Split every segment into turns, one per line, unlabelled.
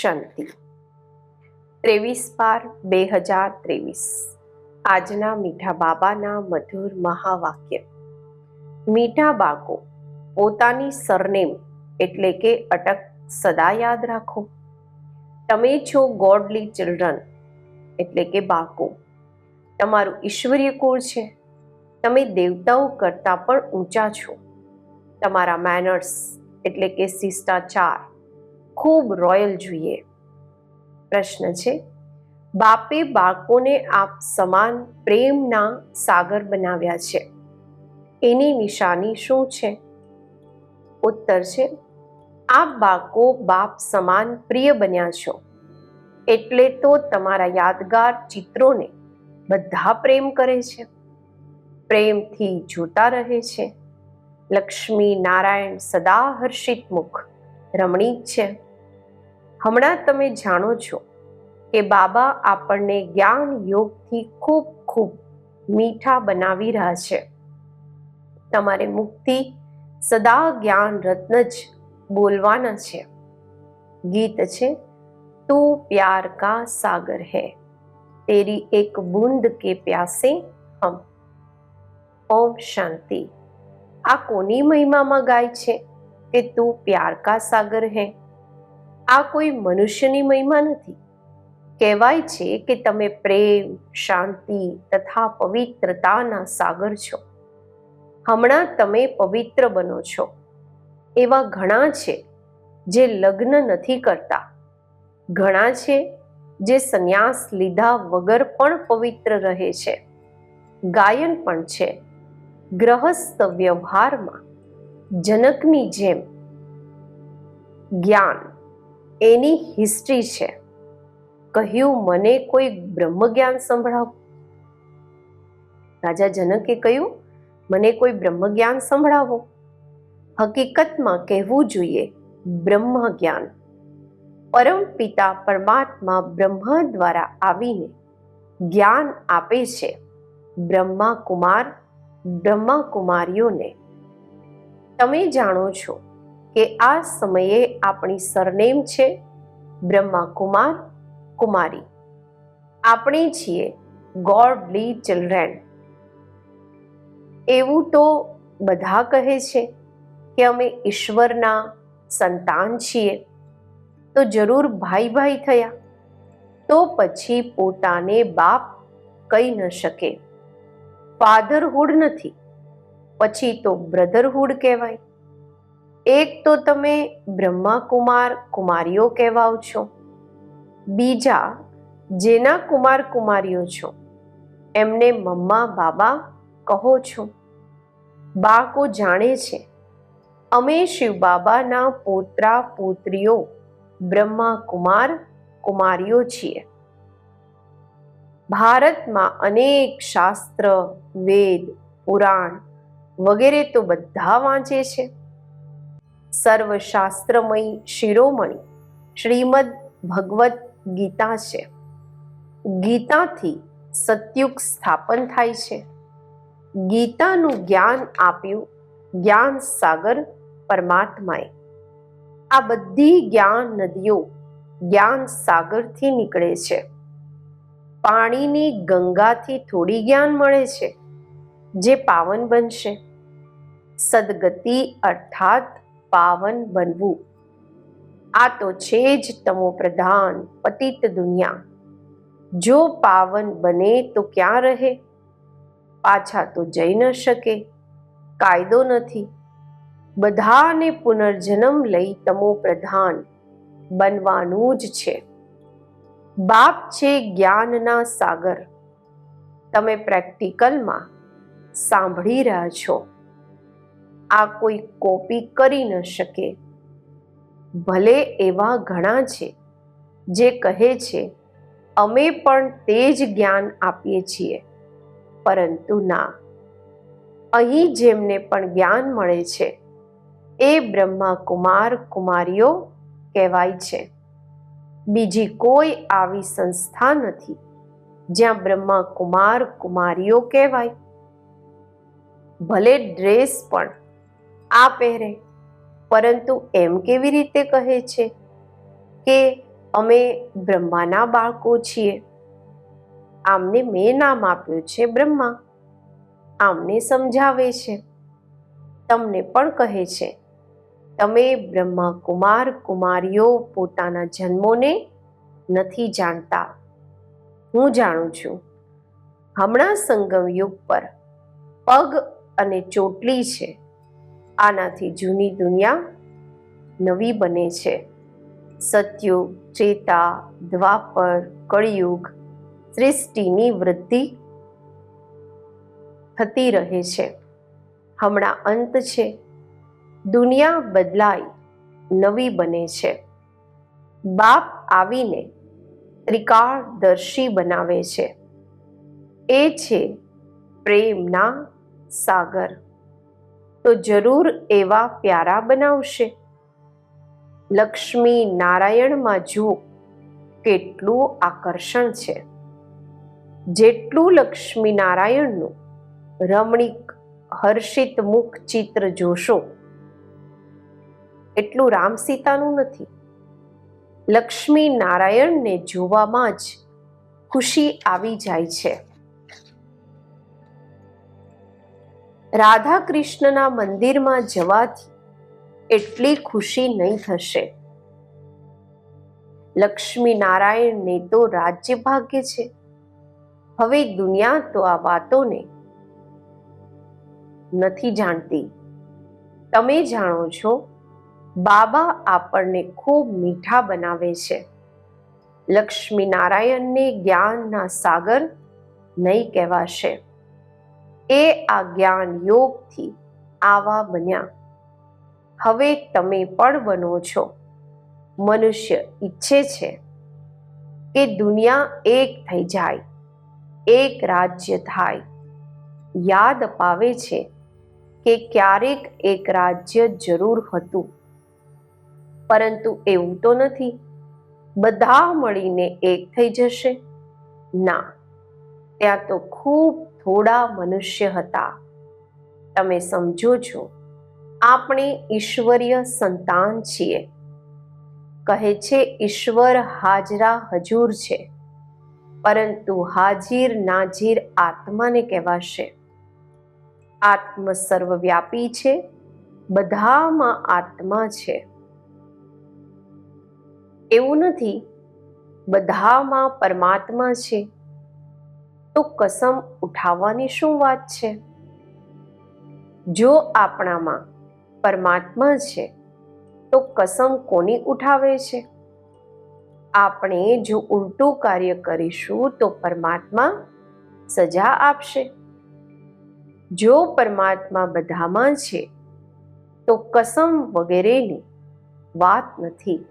શાંતિ. ત્રેવીસ બાર બે હજાર ત્રેવીસ. આજના મીઠા બાબાના મધુર મહાવાક્ય. મીઠા બાળકો, પોતાની સરનેમ એટલે કે અટક સદા યાદ રાખો. તમે છો ગોડલી ચિલ્ડ્રન એટલે કે બાળકો. તમારું ઈશ્વરીય કુળ છે. તમે દેવતાઓ કરતાં પણ ઊંચા છો. તમારા મેનર્સ એટલે કે શિષ્ટાચાર ખૂબ રોયલ જોઈએ. પ્રશ્ન છે, બાપે બાળકોને આપ સમાન પ્રેમના સાગર બનાવ્યા છે. એની નિશાની શું છે? ઉત્તર છે, આપ બાળકો બાપ સમાન પ્રિય બન્યા છો. એટલે તો તમારા યાદગાર ચિત્રોને બધા પ્રેમ કરે છે. પ્રેમથી જોતા રહે છે. લક્ષ્મી નારાયણ સદા હર્ષિત મુખ રમણીક છે. હમણાં તમે જાણો છો કે બાબા આપણને જ્ઞાન યોગથી ખૂબ ખૂબ મીઠા બનાવી રહ્યા છે. તમારે મુક્તિ સદા જ્ઞાન રત્ન જ બોલવાના છે. ગીત છે, તું પ્યાર કા સાગર હૈ, તેરી એક બૂંદ કે પ્યાસે હમ. ઓમ શાંતિ. આ કોની મહિમામાં ગાય છે કે તું પ્યાર કા સાગર હૈ આ કોઈ મનુષ્યની મહિમા નથી. કહેવાય છે કે તમે પ્રેમ, શાંતિ તથા પવિત્રતાના સાગર છો. હમણાં તમે પવિત્ર બનો છો. એવા ઘણા છે જે લગ્ન નથી કરતા. ઘણા છે જે સંન્યાસ લીધા વગર પણ પવિત્ર રહે છે. ગાયન પણ છે. ગ્રહસ્થ વ્યવહારમાં જનકની જેમ જ્ઞાન એની હિસ્ટ્રી છે. કહ્યું, મને કોઈ બ્રહ્મ જ્ઞાન સંભળાવ. રાજા જનકે કહ્યું, મને કોઈ બ્રહ્મ જ્ઞાન સંભળાવો. હકીકતમાં કહેવું જોઈએ બ્રહ્મ જ્ઞાન પરમ પિતા પરમાત્મા બ્રહ્મ દ્વારા આવીને જ્ઞાન આપે છે બ્રહ્મા કુમાર બ્રહ્મા કુમારીઓને તમે જાણો છો કે આ સમયે આપણી સરનેમ છે બ્રહ્મા કુમાર. કુમારી આપણે છીએ ગોડલી ચિલ્ડ્રેન. એવું તો બધા કહે છે કે અમે ઈશ્વરના સંતાન છીએ. તો જરૂર ભાઈ ભાઈ થયા. તો પછી પોતાને બાપ કહી ન શકે. ફાધરહુડ નથી. પછી તો બ્રધરહુડ કહેવાય. એક તો તમે બ્રહ્મા કુમાર કુમારીઓ કહેવાઓ છો. બીજા, જેના કુમાર કુમારીઓ છો, એમને મમ્મા બાબા કહો છો. બાળકો જાણે છે, અમે શિવ બાબાના પોતરા પુત્રીઓ બ્રહ્મા કુમાર કુમારીઓ છીએ. ભારતમાં અનેક શાસ્ત્ર, વેદ, પુરાણ વગેરે તો બધા વાંચે છે. સર્વશાસ્ત્રમય શિરોમણી શ્રીમદ ભગવદ્ ગીતા છે. ગીતાથી સત્યુગ સ્થાપન થાય છે. ગીતાનું જ્ઞાન આપ્યું જ્ઞાન સાગર પરમાત્માએ. આ બધી જ્ઞાન નદીઓ જ્ઞાન સાગરથી નીકળે છે. પાણીની ગંગાથી થોડી જ્ઞાન મળે છે, જે પાવન બનશે. સદગતિ અર્થાત પાવન બનવું. આ તો છે જ તમો પ્રધાન પતિત દુનિયા. જો પાવન બને તો ક્યાં રહે? પાછા તો જઈ ન શકે. કાયદો નથી. બધાને પુનર્જન્મ લઈ તમો પ્રધાન બનવાનું જ છે. બાપ છે જ્ઞાનના સાગર. તમે પ્રેક્ટિકલમાં સાંભળી રહ્યા છો. આ કોઈ કોપી કરી ન શકે. ભલે એવા ઘણા છે જે કહે છે, અમે પણ તે જ જ્ઞાન આપીએ છીએ. પરંતુ ના, અહીં જેમને પણ જ્ઞાન મળે છે, એ બ્રહ્મા કુમાર કુમારીઓ કહેવાય છે. બીજી કોઈ આવી સંસ્થા નથી જ્યાં બ્રહ્મા કુમાર કુમારીઓ કહેવાય. ભલે ડ્રેસ પણ આ પહેરે. પરંતુ એમ કેવી રીતે કહે છે કે અમે બ્રહ્માના બાળકો છીએ? આમને મેં નામ આપ્યું છે બ્રહ્મા. આમને સમજાવે છે. તમને પણ કહે છે. તમે બ્રહ્મા કુમાર કુમારીઓ પોતાના જન્મોને નથી જાણતા. હું જાણું છું. હમણાં સંગમ યુગ પર પગ અને ચોટલી છે. આનાથી જૂની દુનિયા નવી બને છે. સતયુગ, ચેતા, દ્વાપર, કળિયુગ સૃષ્ટિની વૃદ્ધિ થતી રહે છે. હમણાં અંત છે. દુનિયા બદલાઈ, નવી બને છે. બાપ આવીને ત્રિકાળદર્શી બનાવે છે. એ છે પ્રેમના સાગર. તો જરૂર એવા પ્યારા બનાવશે. લક્ષ્મી નારાયણમાં જુઓ, કેટલું આકર્ષણ છે. જેટલું લક્ષ્મી નારાયણનું રમણીક, હર્ષિત મુખ ચિત્ર જોશો, એટલું રામ સીતાનું નથી. લક્ષ્મી નારાયણને જોવામાં જ ખુશી આવી જાય છે. રાધા કૃષ્ણના મંદિરમાં જવાથી એટલી ખુશી નહીં થશે. લક્ષ્મી નારાયણને તો રાજ્ય ભાગ્ય છે. હવે દુનિયા તો આ વાતોને નથી જાણતી. તમે જાણો છો, બાબા આપણને ખૂબ મીઠા બનાવે છે. લક્ષ્મી નારાયણને જ્ઞાનના સાગર નહીં કહેવાશે. એ આ જ્ઞાન યોગથી આવા બન્યા. હવે તમે પણ બનો છો. મનુષ્ય ઈચ્છે છે કે દુનિયા એક થઈ જાય, એક રાજ્ય થાય. યાદ અપાવે છે કે ક્યારેક એક રાજ્ય જરૂર હતું. પરંતુ એવું તો નથી. બધા મળીને એક થઈ જશે? ના, ત્યાં તો ખૂબ થોડા મનુષ્ય હતા. તમે સમજો છો, આપણે ઈશ્વરીય સંતાન છીએ. કહે છે, ઈશ્વર હાજરા હજૂર છે, પરંતુ હાજીર નાજીર આત્માને કહેવાશે. આત્મ સર્વવ્યાપી છે, બધામાં આત્મા છે. એવું નથી, બધામાં પરમાત્મા છે. તો કસમ ઉઠાવવાની શું વાત છે? જો આપણામાં પરમાત્મા છે, તો કસમ કોની ઉઠાવે છે? આપણે જો ઉલટું કાર્ય કરીશું, તો પરમાત્મા સજા આપશે. જો પરમાત્મા બધામાં છે, તો કસમ વગેરેની વાત નથી.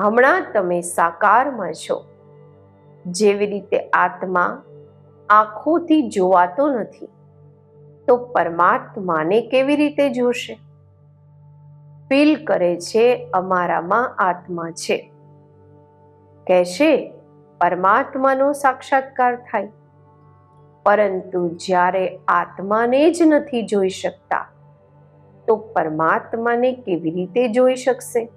હમણાં તમે સાકારમાં છો. જેવી રીતે આત્મા આંખોથી જોવાતો નથી, તો પરમાત્માને કેવી રીતે જોશે? ફીલ કરે છે, અમારામાં આત્મા છે. કહેશે, પરમાત્માનો સાક્ષાત્કાર થાય. પરંતુ જ્યારે આત્માને જ નથી જોઈ શકતા, તો પરમાત્માને કેવી રીતે જોઈ શકશે?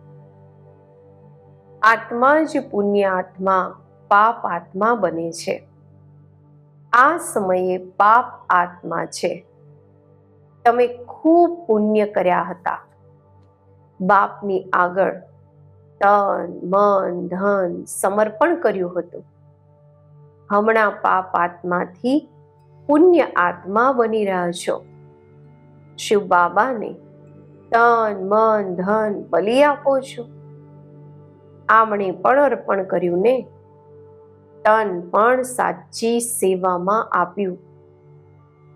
આત્મા જ પુણ્ય આત્મા પાપ આત્મા બને છે. આ સમયે પાપ આત્મા છે. તમે ખૂબ પુણ્ય કર્યા હતા. બાપની આગળ તન, મન, ધન સમર્પણ કર્યું હતું. હમણાં પાપ આત્માથી પુણ્ય આત્મા બની રહ્યા છો. શિવ બાબાને તન, મન, ધન બલી આપો છો. આમણે પણ અર્પણ કર્યું ને તન પણ સાચી સેવામાં આપ્યું.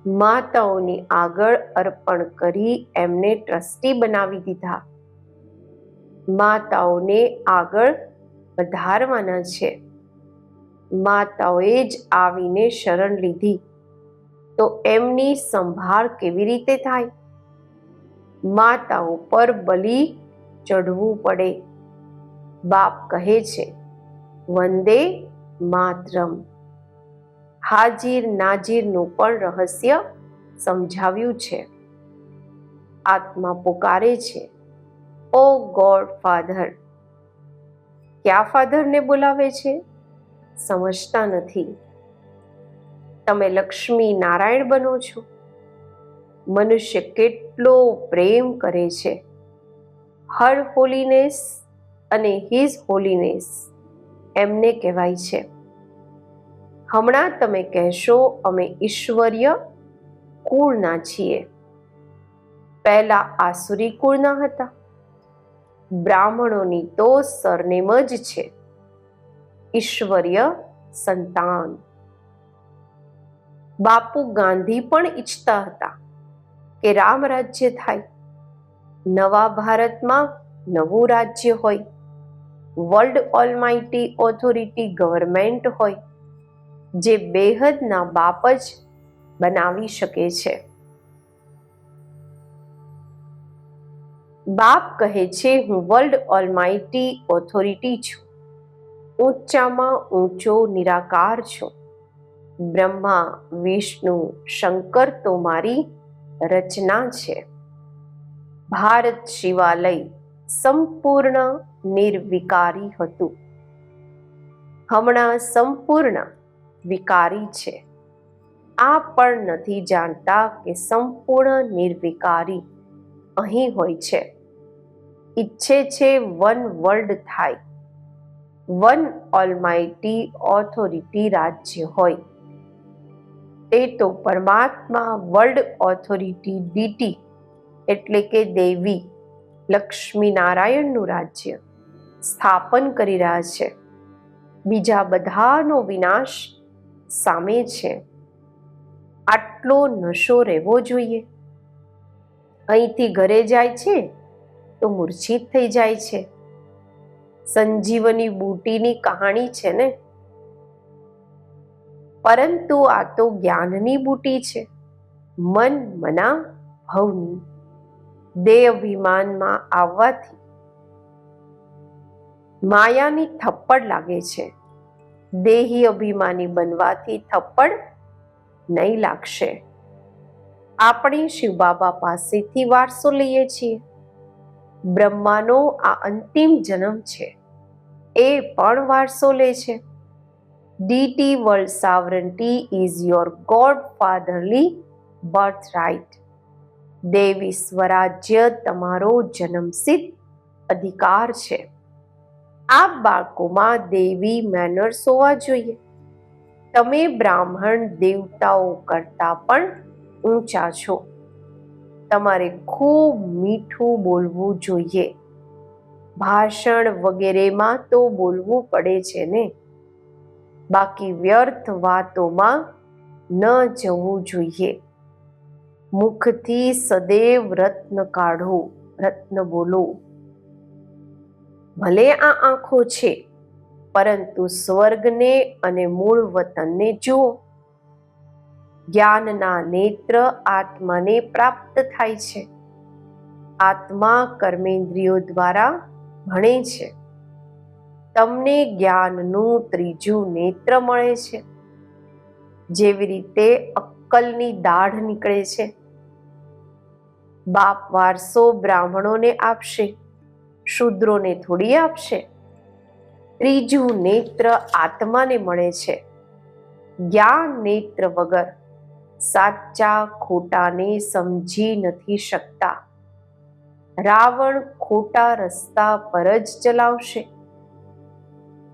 માતાઓની આગળ અર્પણ કરી એમને ટ્રસ્ટી બનાવી દીધા. માતાઓને આગળ વધારવાના છે. માતાઓએ જ આવીને શરણ લીધી. તો એમની સંભાળ કેવી રીતે થાય? માતાઓ પર બલી ચઢવું પડે. બાપ કહે છે, વંદે માતરમ. હાજીર નાજીરનું પણ રહસ્ય સમજાવ્યું છે. આત્મા પુકારે છે. Oh God father. કયા ફાધરને બોલાવે છે? સમજતા નથી. તમે લક્ષ્મી નારાયણ બનો છો. મનુષ્ય કેટલો પ્રેમ કરે છે. હર હોલીનેસ અને હિઝ હોલીનેસ એમને કહેવાય છે. હમણાં તમે કહેશો, અમે ઈશ્વર્ય કુળના છીએ. પહેલા આસુરી કુળના હતા. બ્રાહ્મણોની તો સરનેમ જ છે. ઈશ્વર્ય સંતાન. બાપુ ગાંધી પણ ઈચ્છતા હતા કે રામ રાજ્ય થાય. નવા ભારતમાં નવું રાજ્ય હોય. વર્લ્ડ ઓલમાઇટી ઓથોરિટી ગવર્મેન્ટ હોય, જે બેહદના બાપ જ બનાવી શકે છે. બાપ કહે છે, હું વર્લ્ડ ઓલમાઇટી ઓથોરિટી છું. ઊંચામાં ઊંચો નિરાકાર છું. બ્રહ્મા, વિષ્ણુ, શંકર તો મારી રચના છે. ભારત શિવાલય સંપૂર્ણ નિર્વિકારી હતું. હમણાં સંપૂર્ણ વિકારી છે. આ પણ નથી જાણતા કે સંપૂર્ણ નિર્વિકારી અહીં હોય છે. ઈચ્છે છે વન વર્લ્ડ થાય. વન ઓલમાઇટી ઓથોરિટી રાજ્ય હોય. તે તો પરમાત્મા વર્લ્ડ ઓથોરિટી ડીટી એટલે કે દેવી લક્ષ્મી નારાયણનું રાજ્ય. સ્થાપન કરી રહ્યા છે. બીજા બધાનો વિનાશ સામે છે. આટલો નશો રહેવો જોઈએ. અહીંથી ઘરે જાય છે તો મૂર્છિત થઈ જાય છે. સંજીવની બુટીની કહાણી છે ને? પરંતુ આ તો જ્ઞાનની બુટી છે. મન મના ભવની. દેહ અભિમાનમાં આવવાથી માયાની થપ્પડ લાગે છે. દેહી અભિમાની બનવાથી થપ્પડ નહીં લાગશે. આપણે શિવ બાબા પાસેથી વારસો લઈએ છીએ. બ્રહ્માનો આ અંતિમ જન્મ છે. એ પણ વારસો લે છે. DT world sovereignty is your god fatherly birth right દેવી સ્વરાજ્ય તમારો જન્મસિદ્ધ અધિકાર છે. આ બાળકોમાં દેવી મેનર્સ હોવા જોઈએ. તમે બ્રાહ્મણ દેવતાઓ કરતા પણ ઊંચા છો. તમારે ખૂબ મીઠું બોલવું જોઈએ. ભાષણ વગેરેમાં તો બોલવું પડે છે ને? બાકી વ્યર્થ વાતોમાં ન જવું જોઈએ. મુખથી સદૈવ રત્ન કાઢો, રત્ન બોલો. ભલે આ આંખો છે, પરંતુ સ્વર્ગને અને મૂળ વતનને જુઓ. જ્ઞાનના નેત્ર આત્માને પ્રાપ્ત થાય છે. આત્મા કર્મેન્દ્રિયો દ્વારા ભણે છે. તમને જ્ઞાનનું ત્રીજું નેત્ર મળે છે. જેવી રીતે અક્કલની દાઢ નીકળે છે. બાપ વારસો બ્રાહ્મણોને આપશે. શૂદ્રોને થોડી આપશે. ત્રીજું નેત્ર આત્માને મળે છે. જ્ઞાન નેત્ર વગર સાચા ખોટાને સમજી નથી શકતા. રાવણ ખોટા રસ્તા પર જ ચલાવશે.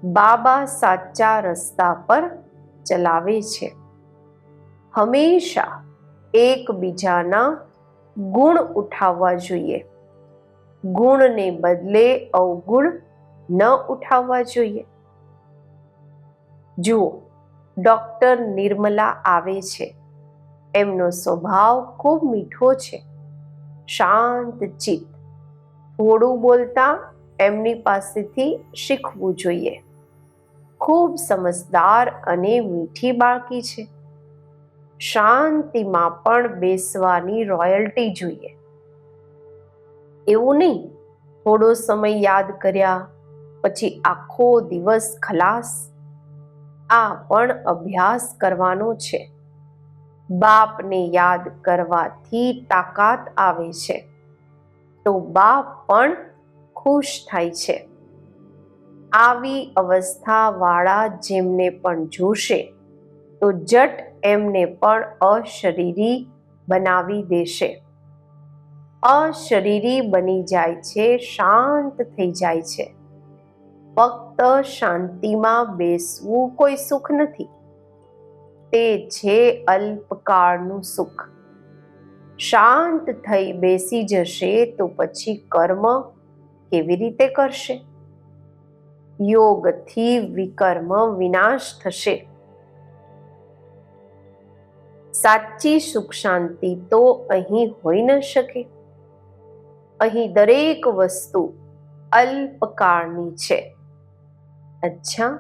બાબા સાચા રસ્તા પર ચલાવે છે. હંમેશા એકબીજાના ગુણ ઉઠાવવા જોઈએ. ગુણને બદલે અવગુણ ન ઉઠાવવા જોઈએ. જુઓ, ડોક્ટર નિર્મલા આવે છે. એમનો સ્વભાવ ખૂબ મીઠો છે. શાંત ચિત્ત. થોડું બોલતા એમની પાસેથી શીખવું જોઈએ. ખૂબ સમજદાર અને મીઠી બાળકી છે. શાંતિમાં પણ બેસવાની રોયલ્ટી જોઈએ. એવું નહીં. થોડો સમય યાદ કર્યા, પછી આખો દિવસ ખલાસ. આ પણ અભ્યાસ કરવાનો છે. બાપને યાદ કરવાથી તાકાત આવે છે. તો બાપ પણ ખુશ થાય છે. આવી અવસ્થાવાળા જેમને પણ જોશે, તો જટ એમને પણ અશરીરી બનાવી દેશે. અશરીરી બની જાય છે, શાંત થઈ જાય છે. ફક્ત શાંતિમાં બેસવું કોઈ સુખ નથી. તે છે અલ્પકાળનું સુખ. શાંત થઈ બેસી જશે તો પછી કર્મ કેવી રીતે કરશે? યોગથી વિકર્મ વિનાશ થશે. સાચી સુખ શાંતિ તો અહીં હોઈ ન શકે. અહીં દરેક વસ્તુ અલ્પકાળની છે. અચ્છા.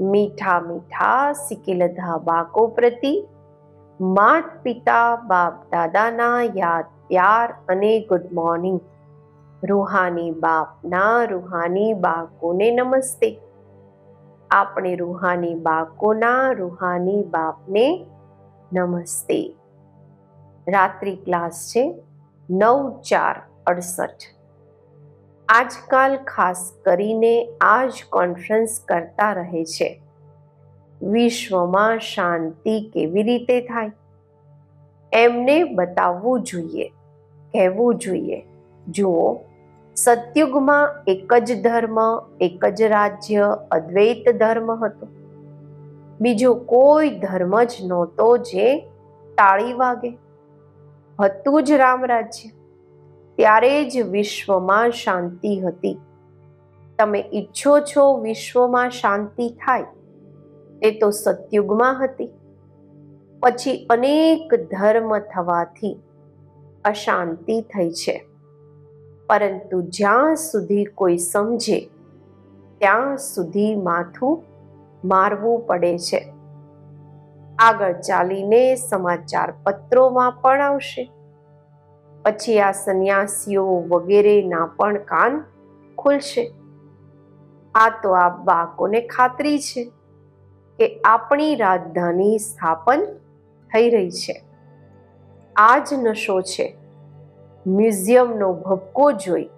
મીઠા મીઠા સિકિલધા બાકો પ્રતિ, માત પિતા, બાપ દાદાના યાદ, પ્યાર અને ગુડ મોર્નિંગ રૂહાની બાપના રૂહાની બાકોને નમસ્તે. આપણે રૂહાની બાકોના રૂહાની બાપને નમસ્તે. રાત્રિ ક્લાસ છે નવ ચાર. અડસઠ. આજકાલ ખાસ કરીને આ જ કોન્ફરન્સ કરતા રહે છે. વિશ્વમાં શાંતિ કેવી રીતે થાય? એમને બતાવવું જોઈએ, કહેવું જોઈએ. જુઓ, સતયુગમાં એક જ ધર્મ, એક જ રાજ્ય, અદ્વૈત ધર્મ હતો. બીજો કોઈ ધર્મ જ નહોતો જે તાળી વાગે. હતું જ રામ રાજ્ય. ત્યારે જ વિશ્વમાં શાંતિ હતી. તમે ઈચ્છો છો વિશ્વમાં શાંતિ થાય? એ તો સતયુગમાં હતી. પછી અનેક ધર્મ થવાથી અશાંતિ થઈ છે. પરંતુ જ્યાં સુધી કોઈ સમજે, ત્યાં સુધી માથું મારવું પડે છે. આગળ ચાલીને સમાચાર પત્રોમાં પણ આવશે. પછી આ સંન્યાસીઓ વગેરેના પણ કાન ખુલશે. આ તો આ બાકોને ખાતરી છે કે આપણી રાજધાની સ્થાપન થઈ રહી છે. આ જ નશો છે. મ્યુઝિયમનો ભપકો જોઈ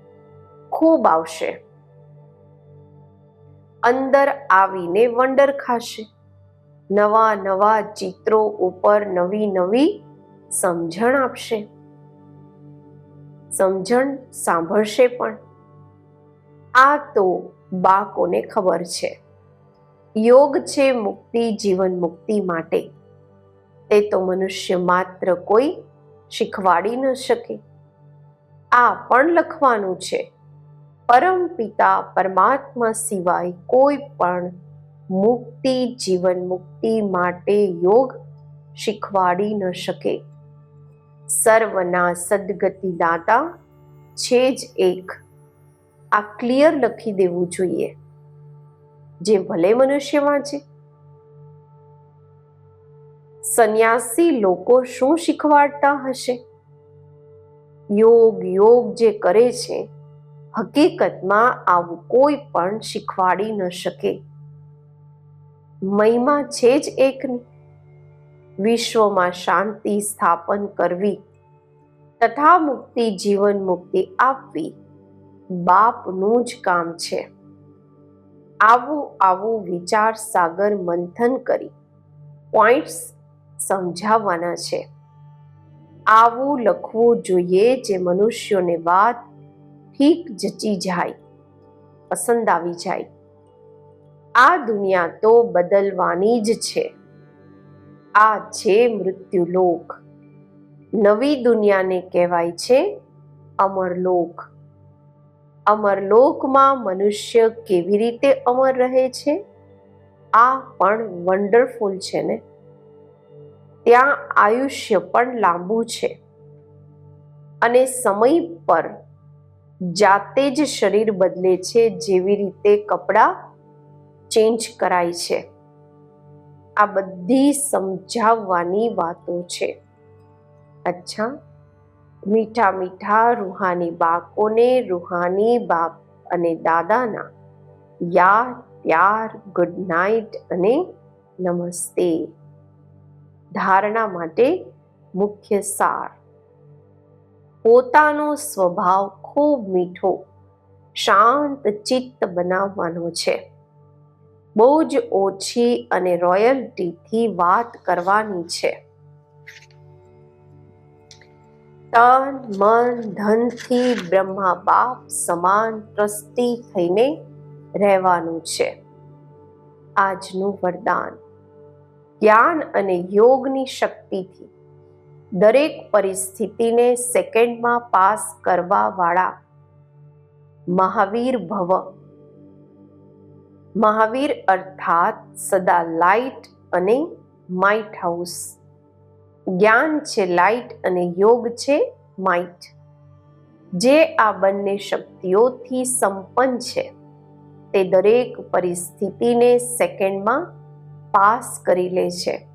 ખૂબ આવશે. અંદર આવીને વંડર ખાશે. નવા નવા ચિત્રો ઉપર નવી નવી સમજણ આપશે. સમજણ સાંભળશે પણ. આ તો બાકોને ખબર છે. યોગ છે મુક્તિ, જીવન મુક્તિ માટે. તે તો મનુષ્ય માત્ર કોઈ શીખવાડી ન શકે. આ પણ લખવાનું છે. પરમ પિતા પરમાત્મા સિવાય કોઈ પણ મુક્તિ, જીવન મુક્તિ માટે યોગ શીખવાડી ન શકે. સર્વના સદગતિ દાતા છે જ એક. આ ક્લિયર લખી દેવું જોઈએ. જે ભલે મનુષ્ય વાંચે સંન્યાસી લોકો શું શીખવાડતા હશે? યોગ યોગ જે કરે છે, હકીકતમાં આવું કોઈ પણ શીખવાડી ન શકે. મહિમા છે જ એકની. વિશ્વમાં શાંતિ સ્થાપન કરવી, તથા મુક્તિ જીવન મુક્તિ આપવી બાપનું જ કામ છે. આવું આવું વિચાર સાગર મંથન કરી પોઈન્ટ્સ સમજાવવાના છે. આવું લખવું જોઈએ જે મનુષ્યોને વાત ઠીક જચી જાય, પસંદ આવી જાય. આ દુનિયા તો બદલવાની જ છે. આ છે મૃત્યુલોક નવી દુનિયાને કહેવાય છે અમરલોક અમરલોકમાં મનુષ્ય કેવી રીતે અમર રહે છે? આ પણ વન્ડરફુલ છે ને? ત્યાં આયુષ્ય પણ લાંબુ છે અને સમય પર જાતે જ શરીર બદલે છે જેવી રીતે કપડાં ચેન્જ કરાય છે. આ બધી સમજાવવાની વાતો છે. અચ્છા. મીઠા મીઠા રૂહાની બાકોને રૂહાની બાપ અને દાદાના યા પ્યાર ગુડ નાઇટ અને નમસ્તે. ધારણા માટે મુખ્ય સાર. પોતાનો સ્વભાવ ખૂબ મીઠો, શાંત ચિત્ત બનાવવાનો છે. બહુ જ ઓછી અને રોયલ્ટીથી વાત કરવાની છે. તન, મન, ધનથી બ્રહ્મા, બાપ સમાન ટ્રસ્ટી થઈને રહેવાનું છે. આજનું વરદાન. જ્ઞાન અને યોગની શક્તિથી દરેક પરિસ્થિતિને સેકન્ડમાં પાસ કરવાવાળા મહાવીર ભવ મહાવીર અર્થાત સદા લાઇટ અને માઇટ હાઉસ. જ્ઞાન છે લાઇટ અને યોગ છે માઇટ. જે આ બંને શક્તિઓથી સંપન્ન છે, તે દરેક પરિસ્થિતિને સેકન્ડમાં પાસ કરી લે છે.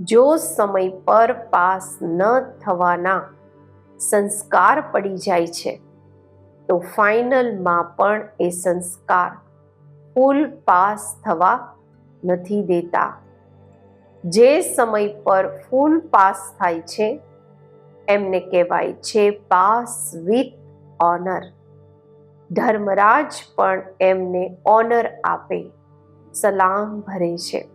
જો સમય પર પાસ ન થવાના સંસ્કાર પડી જાય છે, તો ફાઇનલમાં પણ એ સંસ્કાર ફૂલ પાસ થવા નથી દેતા. જે સમય પર ફૂલ પાસ થાય છે, એમને કહેવાય છે પાસ વિથ ઓનર. ધર્મરાજ પણ એમને ઓનર આપે, સલામ ભરે છે.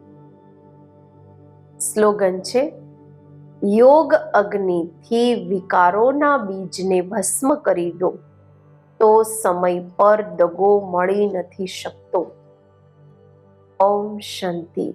સ્લોગન છે, યોગ અગ્નિથી વિકારોના બીજને ભસ્મ કરી દો. તો સમય પર દગો મળી નથી શકતો. ઓમ શાંતિ.